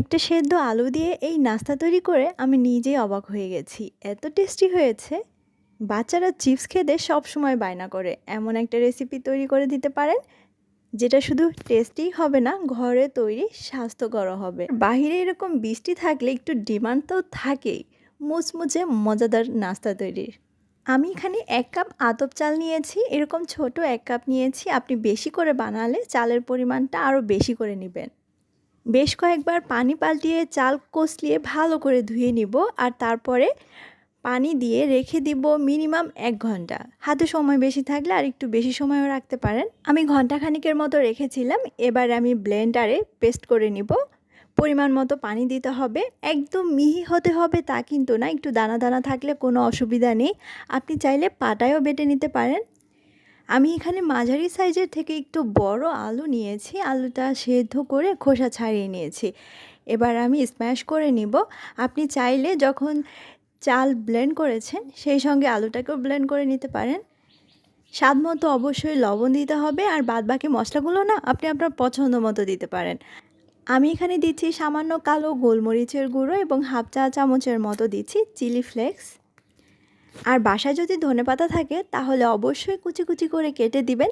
একটা সেদ্ধ আলু দিয়ে এই নাস্তা তৈরি করে আমি নিজেই অবাক হয়ে গেছি। এত টেস্টি হয়েছে। বাচ্চারা চিপস খেতে সব সময় বায়না করে। এমন একটা রেসিপি তৈরি করে দিতে পারেন, যেটা শুধু টেস্টি হবে না, ঘরে তৈরি স্বাস্থ্যকর হবে। বাহিরে এরকম বৃষ্টি থাকলে একটু ডিমান্ড তো থাকেই। মুচমুচে মজাদার নাস্তা তৈরির। আমি এখানে এক কাপ আতপ চাল নিয়েছি। এরকম ছোট এক কাপ নিয়েছি। আপনি বেশি করে বানালে চালের পরিমাণটা আরও বেশি করে নেবেন। বেশ কয়েকবার পানি পাল্টিয়ে চাল কষলিয়ে ভালো করে ধুয়ে নিব আর তারপরে পানি দিয়ে রেখে দিব মিনিমাম এক ঘণ্টা। হাতে সময় বেশি থাকলে আর একটু বেশি সময়ও রাখতে পারেন। আমি ঘণ্টা খানিকের মতো রেখেছিলাম, এবার আমি ব্লেন্ডারে পেস্ট করে নিব। পরিমাণ মতো পানি দিতে হবে। একদম মিহি হতে হবে তা কিন্তু না, একটু দানা দানা থাকলে কোনো অসুবিধা নেই। আপনি চাইলে পাটায়ও বেটে নিতে পারেন। আমি এখানে মাঝারি সাইজের থেকে একটু বড় আলু নিয়েছি। আলুটা সেদ্ধ করে খোসা ছাড়িয়ে নিয়েছি। এবার আমি স্ম্যাশ করে নিব। আপনি চাইলে যখন চাল ব্লেন্ড করেছেন, সেই সঙ্গে আলুটাকেও ব্লেন্ড করে নিতে পারেন। স্বাদ মতো অবশ্যই লবণ দিতে হবে আর বাদবাকি মশলাগুলো না আপনি আপনার পছন্দ মতো দিতে পারেন। আমি এখানে দিচ্ছি সামান্য কালো গোলমরিচের গুঁড়ো এবং হাফ চা চামচের মতো দিচ্ছি চিলি ফ্লেক্স। আর বাসায় যদি ধনে পাতা থাকে, তাহলে অবশ্যই কুচি কুচি করে কেটে দিবেন।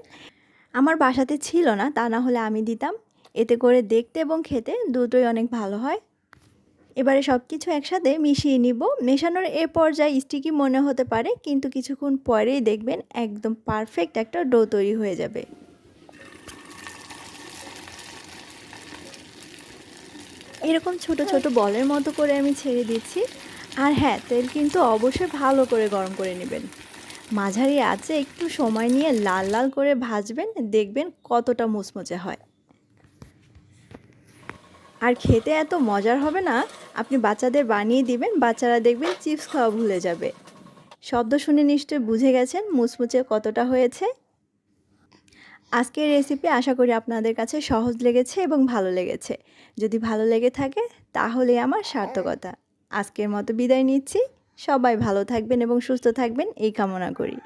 আমার বাসাতে ছিল না, তা না হলে আমি দিতাম। এতে করে দেখতে এবং খেতে দুটোই অনেক ভালো হয়। এবারে সব কিছু একসাথে মিশিয়ে নিব। মেশানোর এ পর্যায়ে স্টিকি মনে হতে পারে, কিন্তু কিছুক্ষণ পরেই দেখবেন একদম পারফেক্ট একটা ডো তৈরি হয়ে যাবে। এরকম ছোট ছোট বলের মতো করে আমি ছেড়ে দিচ্ছি। আর হ্যাঁ তেল কিন্তু অবশ্যই ভালো করে গরম করে নেবেন। মাঝারি আছে একটু সময় নিয়ে লাল লাল করে ভাজবেন, দেখবেন কতটা মুচমুচে হয়। আর খেতে এত মজার হবে না, আপনি বাচ্চাদের বানিয়ে দিবেন, বাচ্চারা দেখবেন চিপস খাওয়া ভুলে যাবে। শব্দ শুনে নিশ্চয়ই বুঝে গেছেন মুচমুচে কতটা হয়েছে। আজকের রেসিপি আশা করি আপনাদের কাছে সহজ লেগেছে এবং ভালো লেগেছে। যদি ভালো লেগে থাকে তাহলে আমার সার্থকতা। আজকের মতো বিদায় নিচ্ছি। সবাই ভালো থাকবেন এবং সুস্থ থাকবেন এই কামনা করি।